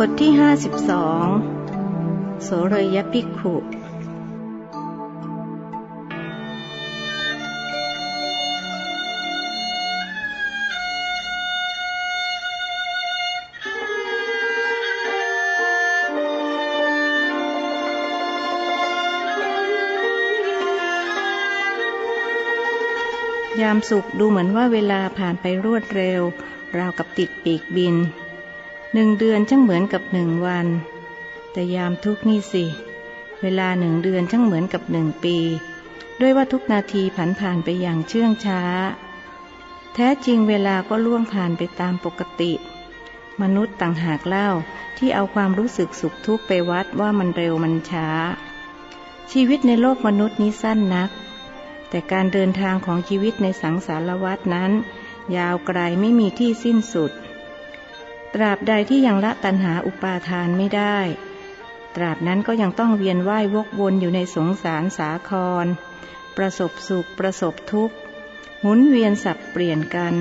บทที่ห้าสิบสองโสเรยภิกขุ ยามสุขดูเหมือนว่าเวลาผ่านไปรวดเร็ว ราวกับติดปีกบิน หนึ่งเดือนช่างเหมือนกับหนึ่งวัน แต่ยามทุกนี่สิ เวลาหนึ่งเดือนช่างเหมือนกับหนึ่งปี ด้วยว่าทุกนาทีผันผ่านไปอย่างเชื่องช้า แท้จริงเวลาก็ล่วงผ่านไปตามปกติ มนุษย์ต่างหากเล่าที่เอาความรู้สึกสุขทุกข์ไปวัดว่ามันเร็วมันช้า ชีวิตในโลกมนุษย์นี้สั้นนัก แต่การเดินทางของชีวิตในสังสารวัฏนั้น ยาวไกลไม่มีที่สิ้นสุด ตราบใดที่ยังละตัณหาอุปาทานไม่ได้ ตราบนั้นก็ยังต้องเวียนว่ายวกวนอยู่ในสงสารสาคร ประสบสุขประสบทุกข์ หมุนเวียนสับเปลี่ยนกัน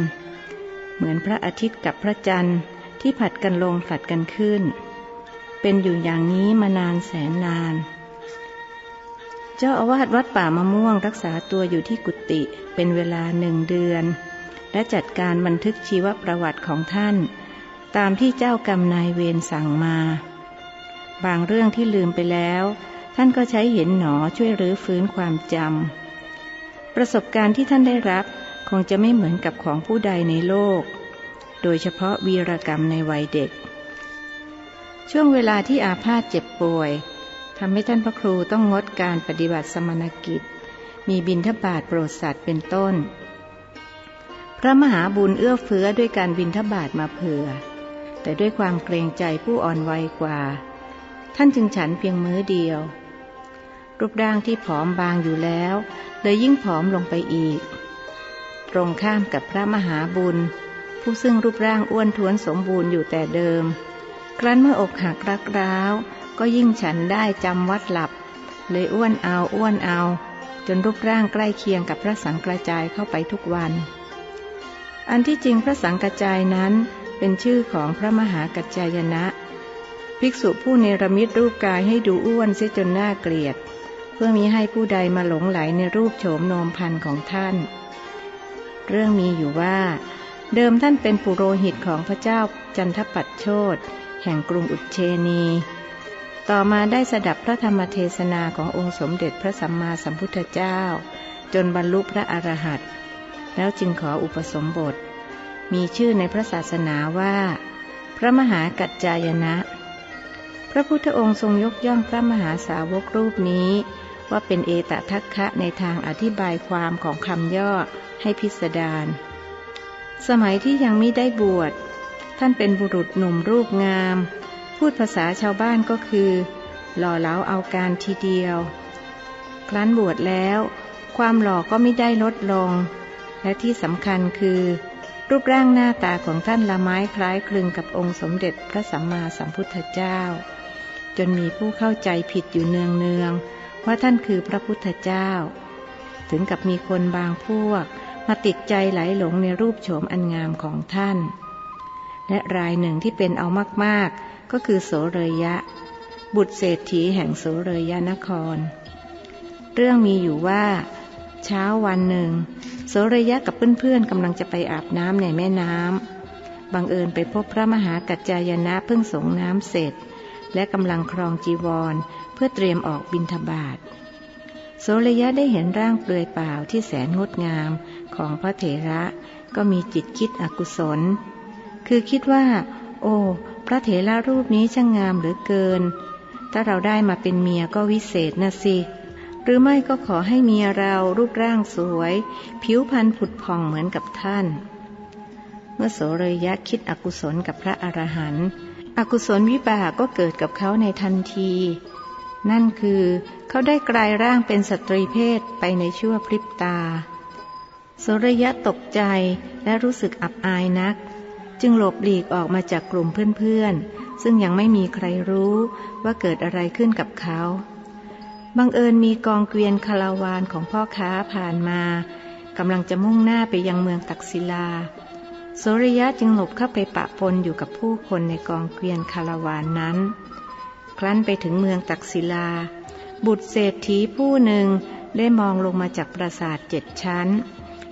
เหมือนพระอาทิตย์กับพระจันทร์ที่ผัดกันลงผลัดกันขึ้น เป็นอยู่อย่างนี้มานานแสนนาน เจ้าอาวาสวัดป่ามะม่วงรักษาตัวอยู่ที่กุฏิเป็นเวลาหนึ่งเดือน และจัดการบันทึกชีวประวัติของท่าน ตามที่เจ้ากรรมนายเวรสั่งมา บางเรื่องที่ลืมไปแล้ว ท่านก็ใช้เห็นหนอช่วยรื้อฟื้นความจำประสบการณ์ที่ท่านได้รับคงจะไม่เหมือนกับของผู้ใดในโลก โดยเฉพาะวีรกรรมในวัยเด็ก ช่วงเวลาที่อาพาธเจ็บป่วยทำให้ท่านพระครูต้องงดการปฏิบัติสมณกิจ มีบินทบาทโปรดสัตว์เป็นต้น พระมหาบุญเอื้อเฟื้อด้วยการบินทบาทมาเผื่อ แต่ด้วยความเกรงใจผู้อ่อนวัยกว่า ท่านจึงฉันเพียงมื้อเดียว รูปร่างที่ผอมบางอยู่แล้ว เลยยิ่งผอมลงไปอีก ตรงข้ามกับพระมหาบุญ ผู้ซึ่งรูปร่างอ้วนท้วนสมบูรณ์อยู่แต่เดิม ครั้นเมื่ออกหักรักร้าว ก็ยิ่งฉันได้จำวัดหลับ เลยอ้วนเอาอ้วนเอา จนรูปร่างใกล้เคียงกับพระสังกระจายเข้าไปทุกวัน อันที่จริงพระสังกระจายนั้น เป็นชื่อของพระมหากัจจายนะ ภิกษุผู้เนรมิตรูปกายให้ดูอ้วนเสียจนน่าเกลียด เพื่อมีให้ผู้ใดมาหลงไหลในรูปโฉมโนมพันของท่าน เรื่องมีอยู่ว่า เดิมท่านเป็นปุโรหิตของพระเจ้าจันทปัตโชดแห่งกรุงอุเชนี ต่อมาได้สดับพระธรรมเทศนาขององค์สมเด็จพระสัมมาสัมพุทธเจ้า จนบรรลุพระอรหันต์แล้วจึงขออุปสมบท มีชื่อในพระศาสนาว่า พระมหากัจจายนะ พระพุทธองค์ทรงยกย่องพระมหาสาวกรูปนี้ ว่าเป็นเอตทัคคะในทางอธิบายความของคำย่อให้พิสดารสมัยที่ยังไม่ได้บวช ท่านเป็นบุรุษหนุ่มรูปงาม พูดภาษาชาวบ้านก็คือ หล่อเหลาเอาการทีเดียว ครั้นบวชแล้ว ความหล่อก็ไม่ได้ลดลง และที่สำคัญคือ รูปร่างหน้าตาของท่านละไม้คล้ายคลึงกับองค์สมเด็จพระสัมมาสัมพุทธเจ้า จนมีผู้เข้าใจผิดอยู่เนืองเนืองว่าท่านคือพระพุทธเจ้า ถึงกับมีคนบางพวก มาติดใจไหลหลงในรูปโฉมอันงามของท่าน และรายหนึ่งที่เป็นเอามากๆ ก็คือโสเรยะ บุตรเศรษฐีแห่งโสเรยะนคร เรื่องมีอยู่ว่า เช้าวันหนึ่งโสเรยะกับเพื่อนๆกำลังจะไปอาบน้ำในแม่น้ำบังเอิญไปพบพระมหากัจจายนะเพิ่งสงน้ำเสร็จ และกำลังครองจีวร เพื่อเตรียมออกบินทบาทโสรยะได้เห็นร่างเปลือยเปล่าที่แสนงดงามของพระเถระก็มีจิตคิดอกุศล คือคิดว่า โอ้ พระเถระรูปนี้ช่างงามเหลือเกิน ถ้าเราได้มาเป็นเมียก็วิเศษนะสิ หรือไม่ก็ขอให้เมียเรารูปร่างสวย ผิวพรรณผุดผ่องเหมือนกับท่าน เมื่อโสเรยะคิดอกุศลกับพระอรหันต์อกุศลวิบากก็เกิดกับเขาในทันที นั่นคือเขาได้กลายร่างเป็นสตรีเพศไปในชั่วพริบตาโสรยะตกใจและรู้สึกอับอายนัก จึงหลบหลีกออกมาจากกลุ่มเพื่อนๆ ซึ่งยังไม่มีใครรู้ว่าเกิดอะไรขึ้นกับเขา บังเอิญมีกองเกวียนคาราวานของพ่อค้าผ่านมากำลังจะมุ่งหน้าไปยังเมืองตักศิลาโสริยะจึงหลบเข้าไปปะปนอยู่กับผู้คนในกองเกวียนคาราวานนั้น ครั้นไปถึงเมืองตักศิลา บุตรเศรษฐีผู้หนึ่งได้มองลงมาจากปราสาทเจ็ดชั้น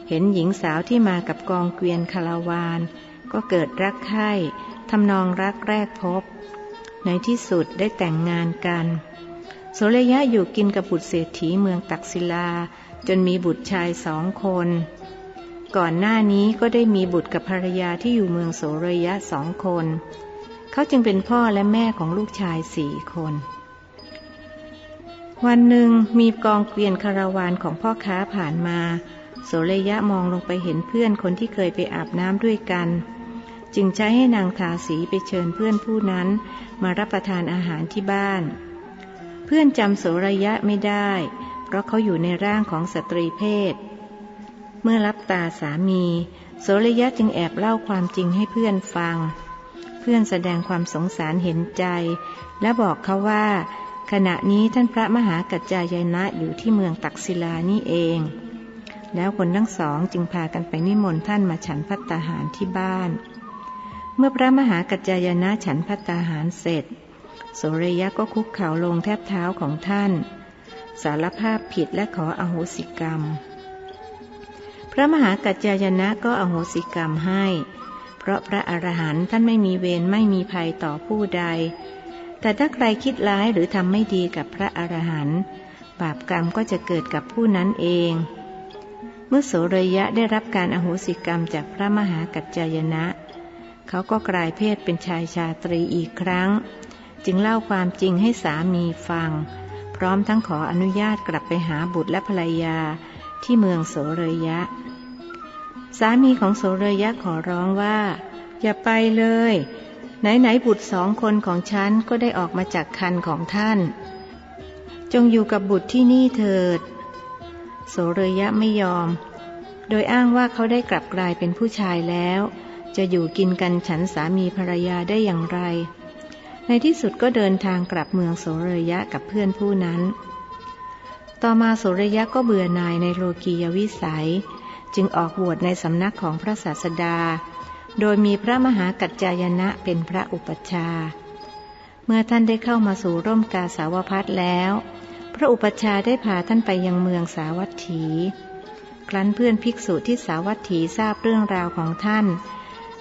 เห็นหญิงสาวที่มากับกองเกวียนคาราวาน ก็เกิดรักใคร่ทำนองรักแรกพบ ในที่สุดได้แต่งงานกัน โสรยะอยู่กินกับบุตรเศรษฐีเมืองตักศิลา จนมีบุตรชายสองคน ก่อนหน้านี้ก็ได้มีบุตรกับภรรยาที่อยู่เมืองโสรยะสองคน เขาจึงเป็นพ่อและแม่ของลูกชายสี่คน วันหนึ่งมีกองเกวียนคาราวานของพ่อค้าผ่านมา โสรยะมองลงไปเห็นเพื่อนคนที่เคยไปอาบน้ำด้วยกันจึงใช้ให้นางทาสีไปเชิญเพื่อนผู้นั้นมารับประทานอาหารที่บ้าน เพื่อนจำโสรยะไม่ได้ เพราะเขาอยู่ในร่างของสตรีเพศ เมื่อรับตาสามี โสรยะจึงแอบเล่าความจริงให้เพื่อนฟัง เพื่อนแสดงความสงสารเห็นใจ และบอกเขาว่า ขณะนี้ท่านพระมหากัจจายนะอยู่ที่เมืองตักศิลานี่เอง แล้วคนทั้งสองจึงพากันไปนิมนต์ท่านมาฉันพัตตาหารที่บ้าน เมื่อพระมหากัจจายนะฉันพัตตาหารเสร็จ โสรยะก็คุกเข่าลงแทบเท้าของท่าน สารภาพผิดและขออโหสิกรรม พระมหากัจจายนะก็อโหสิกรรมให้ เพราะพระอรหันต์ท่านไม่มีเวรไม่มีภัยต่อผู้ใด แต่ถ้าใครคิดร้ายหรือทำไม่ดีกับพระอรหันต์บาปกรรมก็จะเกิดกับผู้นั้นเอง เมื่อโสรยะได้รับการอโหสิกรรมจากพระมหากัจจายนะ เขาก็กลายเพศเป็นชายชาตรีอีกครั้ง จึงเล่าความจริงให้สามีฟัง พร้อมทั้งขออนุญาตกลับไปหาบุตรและภรรยาที่เมืองโสเรยะ สามีของโสเรยะขอร้องว่า อย่าไปเลย ไหนไหนบุตรสองคนของฉันก็ได้ออกมาจากคันของท่าน จงอยู่กับบุตรที่นี่เถิด โสเรยะไม่ยอม โดยอ้างว่าเขาได้กลับกลายเป็นผู้ชายแล้ว จะอยู่กินกันฉันสามีภรรยาได้อย่างไร ในที่สุดก็เดินทางกลับเมืองโสรยะกับเพื่อนผู้นั้น ต่อมาโสรยะก็เบื่อหน่ายในโลกียวิสัย จึงออกบวชในสำนักของพระศาสดา โดยมีพระมหากัจจายนะเป็นพระอุปชา เมื่อท่านได้เข้ามาสู่ร่มกาสาวพัดแล้ว พระอุปชาได้พาท่านไปยังเมืองสาวัตถี ครั้นเพื่อนภิกษุที่สาวัตถีทราบเรื่องราวของท่าน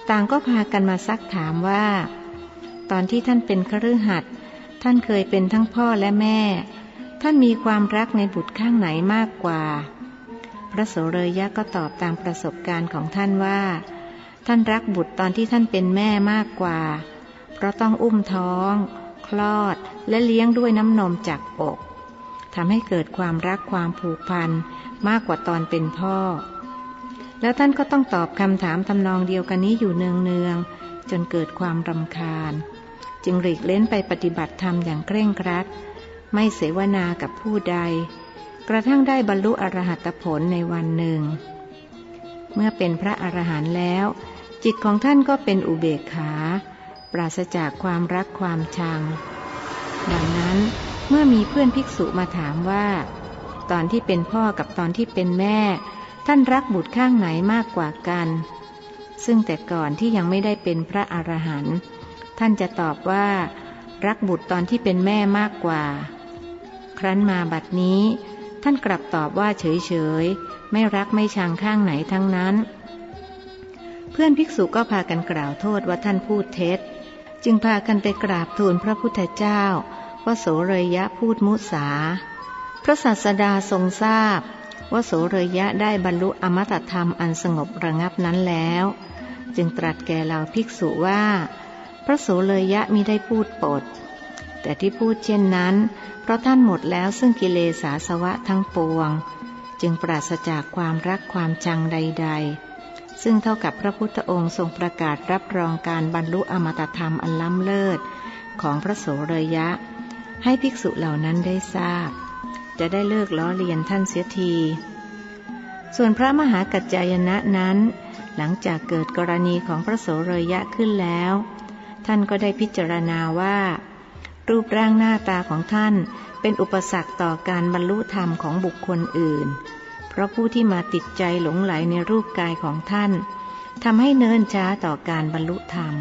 ต่างก็พากันมาซักถามว่า ตอนที่ท่านเป็นคฤหัสถ์ท่านเคยเป็นทั้งพ่อและแม่ ท่านมีความรักในบุตรข้างไหนมากกว่า พระโสเรยะก็ตอบตามประสบการณ์ของท่านว่า ท่านรักบุตรตอนที่ท่านเป็นแม่มากกว่า เพราะต้องอุ้มท้อง คลอดและเลี้ยงด้วยน้ำนมจากอกทำให้เกิดความรักความผูกพันมากกว่าตอนเป็นพ่อ แล้วท่านก็ต้องตอบคำถามทำนองเดียวกันนี้อยู่เนืองๆจนเกิดความรำคาญ จึงหลีกเล้นไปปฏิบัติธรรมอย่างเคร่งครัด ไม่เสวนากับผู้ใด กระทั่งได้บรรลุอรหัตผลในวันหนึ่ง เมื่อเป็นพระอรหันต์แล้ว จิตของท่านก็เป็นอุเบกขา ปราศจากความรักความชัง ดังนั้นเมื่อมีเพื่อนภิกษุมาถามว่า ตอนที่เป็นพ่อกับตอนที่เป็นแม่ ท่านรักบุตรข้างไหนมากกว่ากัน ซึ่งแต่ก่อนที่ยังไม่ได้เป็นพระอรหันต์ ท่านจะตอบว่า รักบุตรตอนที่เป็นแม่มากกว่า ครั้นมาบัดนี้ ท่านกลับตอบว่าเฉยๆ ไม่รักไม่ชังข้างไหนทั้งนั้น เพื่อนภิกษุก็พากันกล่าวโทษว่าท่านพูดเท็จ จึงพากันไปกราบทูลพระพุทธเจ้าว่าโสเรยะพูดมุสา พระศาสดาทรงทราบว่าโสเรยะได้บรรลุอมตะธรรมอันสงบระงับนั้นแล้ว จึงตรัสแก่เหล่าภิกษุว่า พระโสเรยะมิได้พูดปด แต่ที่พูดเช่นนั้น เพราะท่านหมดแล้วซึ่งกิเลสาสวะทั้งปวง จึงปราศจากความรักความชังใด ๆ ซึ่งเท่ากับพระพุทธองค์ทรงประกาศรับรองการบรรลุอมตะธรรมอันล้ำเลิศ ของพระโสเรยะ ให้ภิกษุเหล่านั้นได้ทราบ จะได้เลิกล้อเลียนท่านเสียที ส่วนพระมหากัจจายนะนั้น หลังจากเกิดกรณีของพระโสเรยะขึ้นแล้ว ท่านก็ได้พิจารณาว่า รูปร่างหน้าตาของท่านเป็นอุปสรรคต่อการบรรลุธรรมของบุคคลอื่น เพราะผู้ที่มาติดใจหลงไหลในรูปกายของท่านทำให้เนินช้าต่อการบรรลุธรรม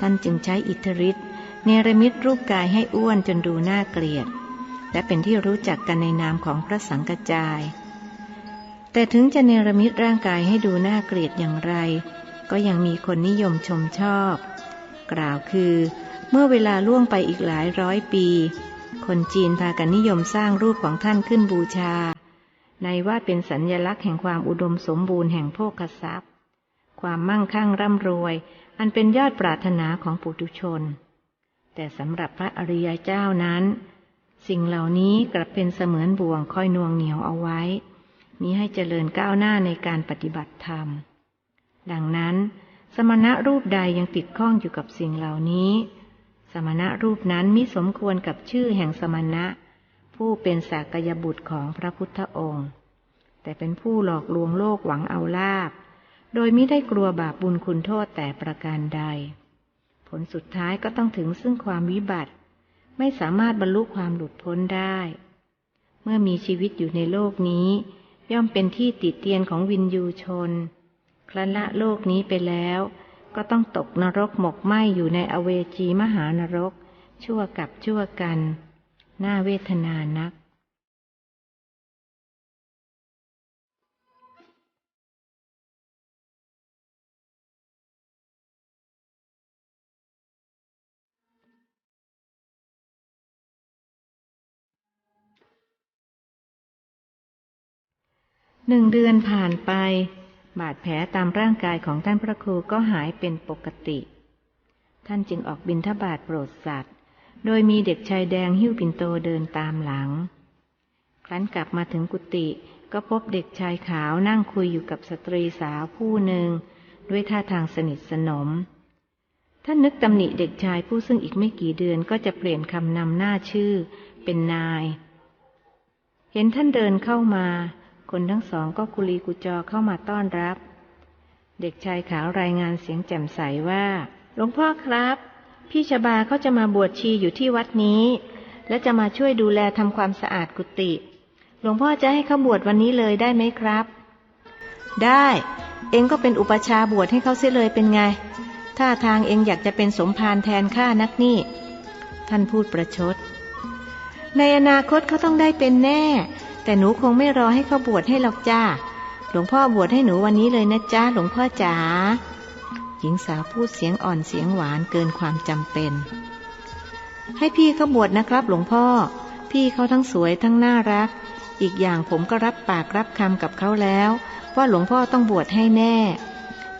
ท่านจึงใช้อิทธิฤทธิ์เนรมิตรูปกายให้อ้วนจนดูน่าเกลียด และเป็นที่รู้จักกันในนามของพระสังกจาย แต่ถึงจะเนรมิตร่างกายให้ดูน่าเกลียดอย่างไร ก็ยังมีคนนิยมชมชอบ กล่าวคือ เมื่อเวลาล่วงไปอีกหลายร้อยปี คนจีนพากันนิยมสร้างรูปของท่านขึ้นบูชา ในว่าเป็นสัญญลักษณ์แห่งความอุดมสมบูรณ์แห่งโภคทรัพย์ ความมั่งคั่งร่ำรวย อันเป็นยอดปรารถนาของปุถุชน แต่สำหรับพระอริยเจ้านั้น สิ่งเหล่านี้กลับเป็นเสมือนบ่วงคอยนวงเหนียวเอาไว้มีให้เจริญก้าวหน้าในการปฏิบัติธรรม ดังนั้น สมณะรูปใดยังติดข้องอยู่กับสิ่งเหล่านี้ สมณะรูปนั้นมิสมควรกับชื่อแห่งสมณะ ผู้เป็นสากยบุตรของพระพุทธองค์ แต่เป็นผู้หลอกลวงโลกหวังเอาลาบ โดยไม่ได้กลัวบาปบุญคุณโทษแต่ประการใด ผลสุดท้ายก็ต้องถึงซึ่งความวิบัติ ไม่สามารถบรรลุความหลุดพ้นได้ เมื่อมีชีวิตอยู่ในโลกนี้ ย่อมเป็นที่ติดเตียนของวินยูชน ครั้นละโลกนี้ไปแล้ว ก็ต้องตกนรกหมกไหมอยู่ในอเวจีมหานรก ชั่วกับชั่วกัน น่าเวทนานัก หนึ่งเดือนผ่านไป บาดแผลตามร่างกายของท่านพระครูก็หายเป็นปกติ ท่านจึงออกบินทบาทโปรดสัตว์ โดยมีเด็กชายแดงหิ้วปิ่นโตเดินตามหลัง ครั้นกลับมาถึงกุฏิก็พบเด็กชายขาวนั่งคุยอยู่กับสตรีสาวผู้หนึ่ง ด้วยท่าทางสนิทสนม ท่านนึกตำหนิเด็กชายผู้ซึ่งอีกไม่กี่เดือนก็จะเปลี่ยนคำนำหน้าชื่อเป็นนาย เห็นท่านเดินเข้ามา คนทั้งสองก็กุลีกุจอเข้ามาต้อนรับ เด็กชายขาวรายงานเสียงแจ่มใสว่าหลวงพ่อครับ พี่ชบาเขาจะมาบวชชีอยู่ที่วัดนี้ และจะมาช่วยดูแลทำความสะอาดกุฏิหลวงพ่อจะให้เขาบวชวันนี้เลยได้ไหมครับ ได้ เองก็เป็นอุปชาบวชให้เขาเสียเลยเป็นไงถ้าทางเองอยากจะเป็นสมภารแทนข้านักนี่ ท่านพูดประชด ในอนาคตเขาต้องได้เป็นแน่ แต่หนูคงไม่รอให้เขาบวชให้หรอกจ้า หลวงพ่อบวชให้หนูวันนี้เลยนะจ้าหลวงพ่อจ๋า หญิงสาวพูดเสียงอ่อนเสียงหวานเกินความจำเป็น ให้พี่เขาบวชนะครับหลวงพ่อ พี่เขาทั้งสวยทั้งน่ารัก อีกอย่างผมก็รับปากรับคำกับเขาแล้ว ว่าหลวงพ่อต้องบวชให้แน่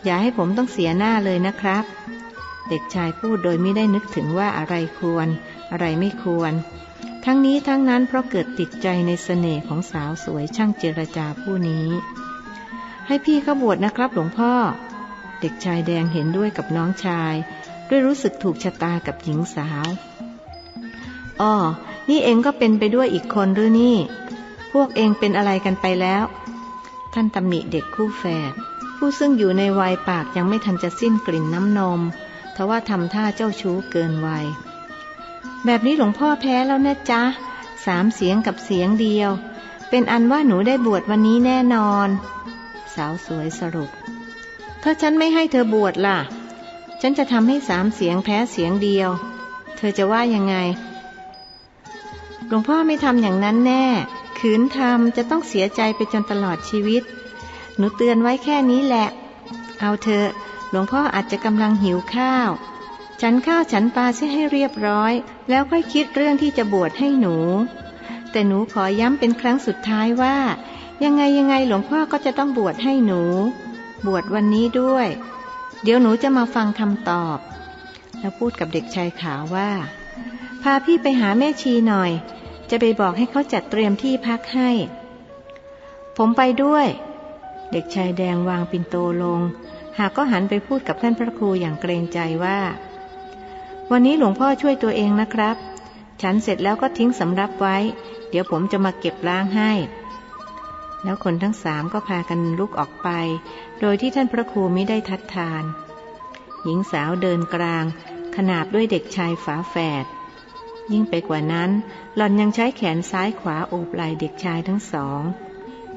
อย่าให้ผมต้องเสียหน้าเลยนะครับ เด็กชายพูดโดยไม่ได้นึกถึงว่าอะไรควร อะไรไม่ควร ทั้งนี้ทั้งนั้นเพราะเกิดติดใจในเสน่ห์ของสาวสวยช่างเจรจาผู้นี้ ให้พี่เขาบวชนะครับหลวงพ่อ เด็กชายแดงเห็นด้วยกับน้องชาย ด้วยรู้สึกถูกชะตากับหญิงสาวอ๋อนี่เองก็เป็นไปด้วยอีกคนหรือนี่ พวกเองเป็นอะไรกันไปแล้ว ท่านตำหนิเด็กคู่แฝดผู้ซึ่งอยู่ในวัยปากยังไม่ทันจะสิ้นกลิ่นน้ำนมทว่าทำท่าเจ้าชู้เกินวัย แบบนี้หลวงพ่อแพ้แล้วนะจ๊ะสามเสียงกับเสียงเดียว เป็นอันว่าหนูได้บวชวันนี้แน่นอน สาวสวยสรุป ถ้าฉันไม่ให้เธอบวชล่ะ ฉันจะทำให้สามเสียงแพ้เสียงเดียว เธอจะว่ายังไง หลวงพ่อไม่ทำอย่างนั้นแน่ ขืนทำจะต้องเสียใจไปจนตลอดชีวิต หนูเตือนไว้แค่นี้แหละ เอาเถอะหลวงพ่ออาจจะกำลังหิวข้าว ฉันข้าวฉันปลาเสียให้เรียบร้อย แล้วค่อยคิดเรื่องที่จะบวชให้หนู แต่หนูขอย้ำเป็นครั้งสุดท้ายว่า ยังไงยังไงหลวงพ่อก็จะต้องบวชให้หนู บวชวันนี้ด้วย เดี๋ยวหนูจะมาฟังคำตอบ แล้วพูดกับเด็กชายขาวว่า พาพี่ไปหาแม่ชีหน่อย จะไปบอกให้เขาจัดเตรียมที่พักให้ ผมไปด้วย เด็กชายแดงวางปินโตลง หากก็หันไปพูดกับท่านพระครูอย่างเกรงใจว่า วันนี้หลวงพ่อช่วยตัวเองนะครับ ฉันเสร็จแล้วก็ทิ้งสำรับไว้ เดี๋ยวผมจะมาเก็บล้างให้ แล้วคนทั้งสามก็พากันลุกออกไป โดยที่ท่านพระครูไม่ได้ทัดทาน หญิงสาวเดินกลาง ขนาบด้วยเด็กชายฝาแฝด ยิ่งไปกว่านั้น หล่อนยังใช้แขนซ้ายขวาโอบไหล่เด็กชายทั้งสอง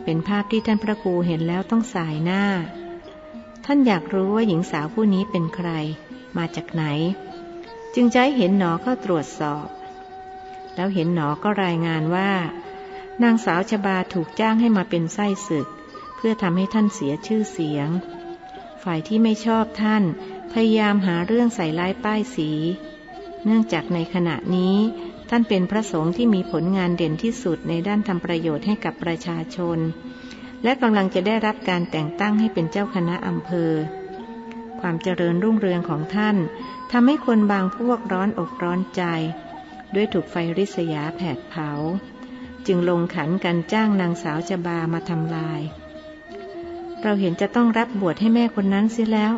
เป็นภาพที่ท่านพระครูเห็นแล้วต้องสายหน้า ท่านอยากรู้ว่าหญิงสาวผู้นี้เป็นใคร มาจากไหน จึงใช้เห็นหนอเข้าตรวจสอบ แล้วเห็นหนอก็รายงานว่า นางสาวชบาถูกจ้างให้มาเป็นไส้ศึก เพื่อทำให้ท่านเสียชื่อเสียง ฝ่ายที่ไม่ชอบท่าน พยายามหาเรื่องใส่ร้ายป้ายสี เนื่องจากในขณะนี้ท่านเป็นพระสงฆ์ที่มีผลงานเด่นที่สุดในด้านทำประโยชน์ให้กับประชาชน และกำลังจะได้รับการแต่งตั้งให้เป็นเจ้าคณะอำเภอ ความเจริญรุ่งเรืองของท่านทำให้คนบางพวกร้อนอกร้อนใจ ด้วยถูกไฟริษยาแผดเผา จึงลงขันกันจ้างนางสาวจบามาทำลาย เราเห็นจะต้องรับบวชให้แม่คนนั้นเสียแล้ว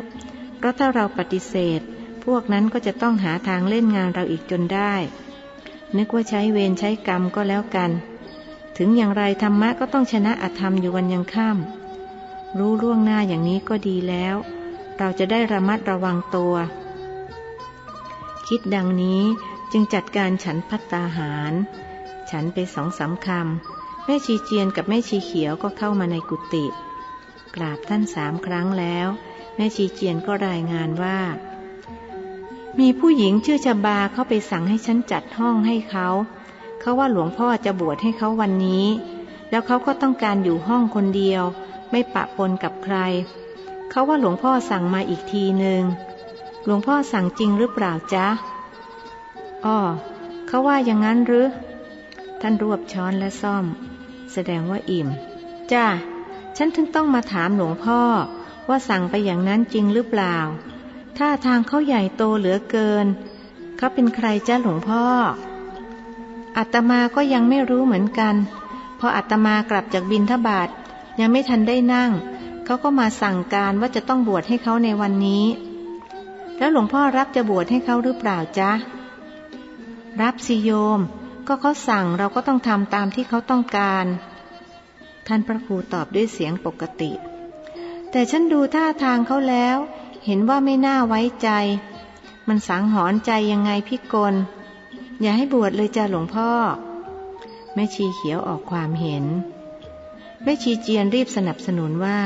เพราะถ้าเราปฏิเสธ พวกนั้นก็จะต้องหาทางเล่นงานเราอีกจนได้ นึกว่าใช้เวรใช้กรรมก็แล้วกัน ถึงอย่างไรธรรมะก็ต้องชนะอธรรมอยู่วันยังค่ำรู้ล่วงหน้าอย่างนี้ก็ดีแล้ว เราจะได้ระมัดระวังตัว คิดดังนี้จึงจัดการฉันพัตตาหาร ฉันไปสองสาคำแม่ชีเจียนกับแม่ชีเขียวก็เข้ามาในกุฏิกราบท่านสามครั้งแล้ว แม่ชีเจียนก็รายงานว่า มีผู้หญิงชื่อชบาเข้าไปสั่งให้ฉันจัดห้องให้เขา เขาว่าหลวงพ่อจะบวชให้เขาวันนี้ แล้วเขาก็ต้องการอยู่ห้องคนเดียว ไม่ปะปนกับใคร เขาว่าหลวงพ่อสั่งมาอีกทีหนึ่งหลวงพ่อสั่งจริงหรือเปล่าจ๊ะอ้อเขาว่าอย่างนั้นหรือ ท่านรวบช้อนและซ่อม แสดงว่าอิ่ม จ้า ฉันถึงต้องมาถามหลวงพ่อ ว่าสั่งไปอย่างนั้นจริงหรือเปล่า ถ้าทางเขาใหญ่โตเหลือเกิน เขาเป็นใครจ้าหลวงพ่ออาตมาก็ยังไม่รู้เหมือนกัน พออาตมากลับจากบินทบาทยังไม่ทันได้นั่ง เขาก็มาสั่งการว่าจะต้องบวชให้เขาในวันนี้ แล้วหลวงพ่อรับจะบวชให้เขาหรือเปล่าจ๊ะ รับสิโยม ก็เขาสั่งเราก็ต้องทำตามที่เขาต้องการ ท่านพระครูตอบด้วยเสียงปกติ แต่ฉันดูท่าทางเขาแล้ว เห็นว่าไม่น่าไว้ใจ มันสังหรณ์ใจยังไงพี่กล อย่าให้บวชเลยจ้าหลวงพ่อ แม่ชีเขียวออกความเห็นแม่ชีเจียนรีบสนับสนุนว่า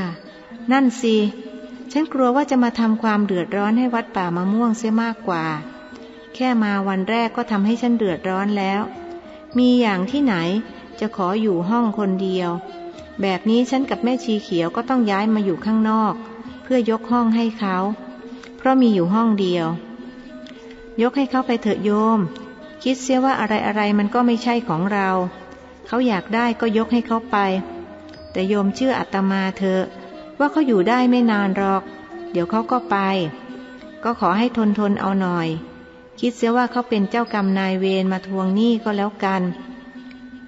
นั่นสิ ฉันกลัวว่าจะมาทำความเดือดร้อนให้วัดป่ามะม่วงเสียมากกว่า แค่มาวันแรกก็ทำให้ฉันเดือดร้อนแล้ว มีอย่างที่ไหนจะขออยู่ห้องคนเดียว แบบนี้ฉันกับแม่ชีเขียวก็ต้องย้ายมาอยู่ข้างนอก เพื่อยกห้องให้เขา เพราะมีอยู่ห้องเดียว ยกให้เขาไปเถอะโยม คิดเสียว่าอะไรอะไรมันก็ไม่ใช่ของเรา เขาอยากได้ก็ยกให้เขาไป แต่โยมเชื่ออาตมาเถอะ ว่าเขาอยู่ได้ไม่นานหรอก เดี๋ยวเขาก็ไป ก็ขอให้ทนทนเอาหน่อย คิดเสียว่าเขาเป็นเจ้ากรรมนายเวรมาทวงหนี้ก็แล้วกัน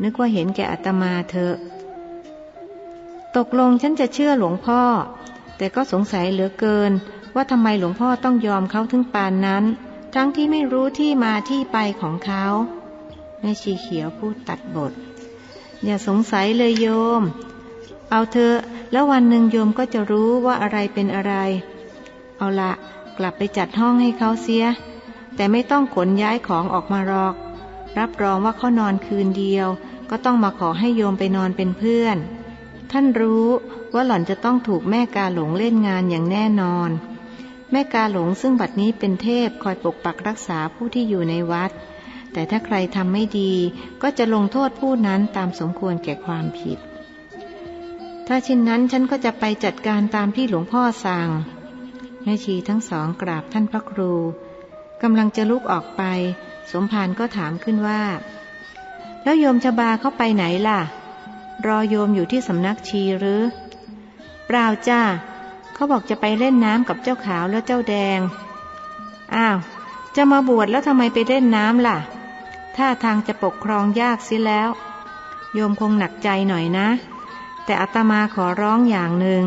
นึกว่าเห็นแก่อาตมาเถอะ ตกลงฉันจะเชื่อหลวงพ่อ แต่ก็สงสัยเหลือเกิน ว่าทำไมหลวงพ่อต้องยอมเขาถึงปานนั้น ทั้งที่ไม่รู้ที่มาที่ไปของเขาแม่ชีเขียวพูดตัดบท อย่าสงสัยเลยโยม เอาเถอ แล้ววันหนึ่งโยมก็จะรู้ว่าอะไรเป็นอะไร เอาละกลับไปจัดห้องให้เขาเสีย แต่ไม่ต้องขนย้ายของออกมาหรอก รับรองว่าเขานอนคืนเดียว ก็ต้องมาขอให้โยมไปนอนเป็นเพื่อน ท่านรู้ว่าหล่อนจะต้องถูกแม่กาหลงเล่นงานอย่างแน่นอน แม่กาหลงซึ่งบัดนี้เป็นเทพคอยปกปักรักษาผู้ที่อยู่ในวัด แต่ถ้าใครทำไม่ดี ก็จะลงโทษผู้นั้นตามสมควรแก่ความผิด ถ้าเช่นนั้นฉันก็จะไปจัดการตามที่หลวงพ่อสั่งแม่ชีทั้งสองกราบท่านพระครูกำลังจะลุกออกไป สมภารก็ถามขึ้นว่า แล้วโยมชบาเข้าไปไหนล่ะ รอโยมอยู่ที่สำนักชีหรือ เปล่าจ้าเขาบอกจะไปเล่นน้ำกับเจ้าขาวและเจ้าแดง อ้าว จะมาบวชแล้วทำไมไปเล่นน้ำล่ะท่าทางจะปกครองยากสิแล้ว โยมคงหนักใจหน่อยนะ แต่อาตมาขอร้องอย่างหนึ่ง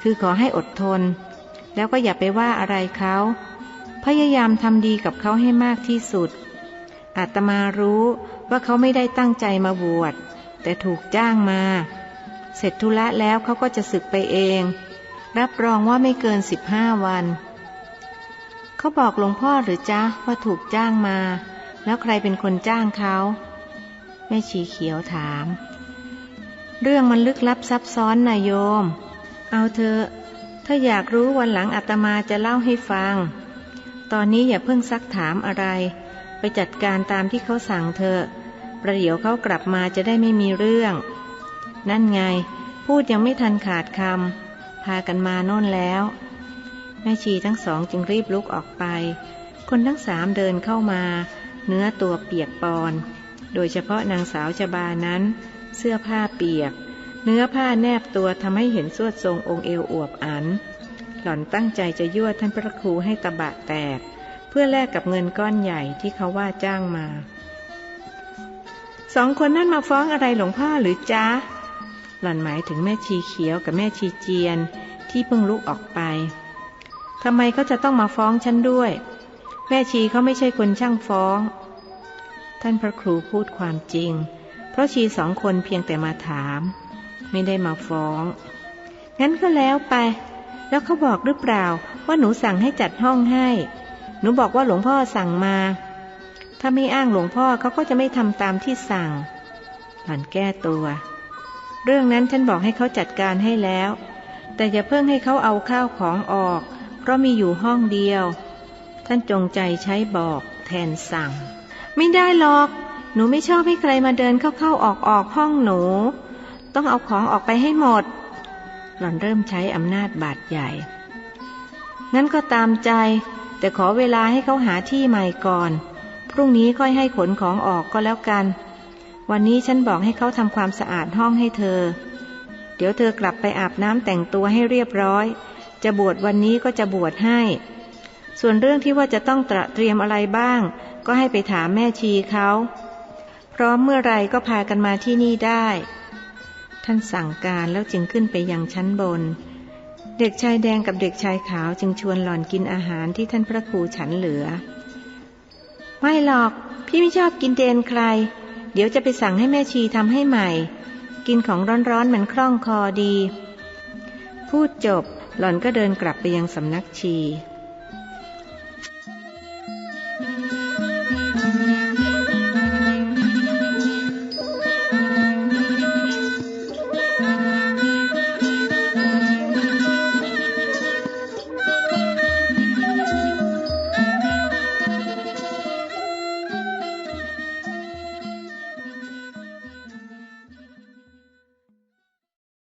คือขอให้อดทน แล้วก็อย่าไปว่าอะไรเขาพยายามทำดีกับเขาให้มากที่สุด อาตมารู้ว่าเขาไม่ได้ตั้งใจมาบวช แต่ถูกจ้างมา เสร็จธุระแล้วเขาก็จะศึกไปเอง รับรองว่าไม่เกินสิบห้าวัน เขาบอกหลวงพ่อหรือจ๊ะว่าถูกจ้างมา แล้วใครเป็นคนจ้างเขาแม่ชีเขียวถาม เรื่องมันลึกลับซับซ้อนนายโยม เอาเถอะ ถ้าอยากรู้วันหลังอาตมาจะเล่าให้ฟัง ตอนนี้อย่าเพิ่งซักถามอะไร ไปจัดการตามที่เขาสั่งเธอะ ประเดี๋ยวเขากลับมาจะได้ไม่มีเรื่อง นั่นไง พูดยังไม่ทันขาดคำพากันมาโน่นแล้ว แม่ชีทั้งสองจึงรีบลุกออกไป คนทั้งสามเดินเข้ามา เนื้อตัวเปียกปอน โดยเฉพาะนางสาวชบานั้น เสื้อผ้าเปียก เนื้อผ้าแนบตัวทำให้เห็นสวดทรงองค์เอวอวบอัน หล่อนตั้งใจจะยั่วท่านพระครูให้ตะบะแตก เพื่อแลกกับเงินก้อนใหญ่ที่เขาว่าจ้างมา สองคนนั่นมาฟ้องอะไรหลวงพ่อหรือจ๊ะ หล่อนหมายถึงแม่ชีเขียวกับแม่ชีเจียนที่เพิ่งลุกออกไปทำไมเขาจะต้องมาฟ้องฉันด้วย แม่ชีเขาไม่ใช่คนช่างฟ้อง ท่านพระครูพูดความจริง เพราะชีสองคนเพียงแต่มาถาม ไม่ได้มาฟ้อง งั้นก็แล้วไป แล้วเขาบอกหรือเปล่าว่าหนูสั่งให้จัดห้องให้ หนูบอกว่าหลวงพ่อสั่งมา ถ้าไม่อ้างหลวงพ่อเขาก็จะไม่ทำตามที่สั่งหล่อนแก้ตัว เรื่องนั้นฉันบอกให้เขาจัดการให้แล้ว แต่อย่าเพิ่งให้เขาเอาข้าวของออก เพราะมีอยู่ห้องเดียว ท่านจงใจใช้บอกแทนสั่ง ไม่ได้หรอก หนูไม่ชอบให้ใครมาเดินเข้าๆออกๆห้องหนู ต้องเอาของออกไปให้หมด หล่อนเริ่มใช้อำนาจบาดใหญ่ งั้นก็ตามใจ แต่ขอเวลาให้เขาหาที่ใหม่ก่อน พรุ่งนี้ค่อยให้ขนของออกก็แล้วกัน วันนี้ฉันบอกให้เขาทำความสะอาดห้องให้เธอ เดี๋ยวเธอกลับไปอาบน้ำแต่งตัวให้เรียบร้อย จะบวชวันนี้ก็จะบวชให้ ส่วนเรื่องที่ว่าจะต้องตระเตรียมอะไรบ้าง ก็ให้ไปถามแม่ชีเขา พร้อมเมื่อไรก็พากันมาที่นี่ได้ ท่านสั่งการแล้วจึงขึ้นไปยังชั้นบน เด็กชายแดงกับเด็กชายขาวจึงชวนหล่อนกินอาหารที่ท่านพระครูฉันเหลือ ไม่หรอก พี่ไม่ชอบกินเดนใคร เดี๋ยวจะไปสั่งให้แม่ชีทำให้ใหม่ กินของร้อนๆมันคล่องคอดี พูดจบหล่อนก็เดินกลับไปยังสำนักชี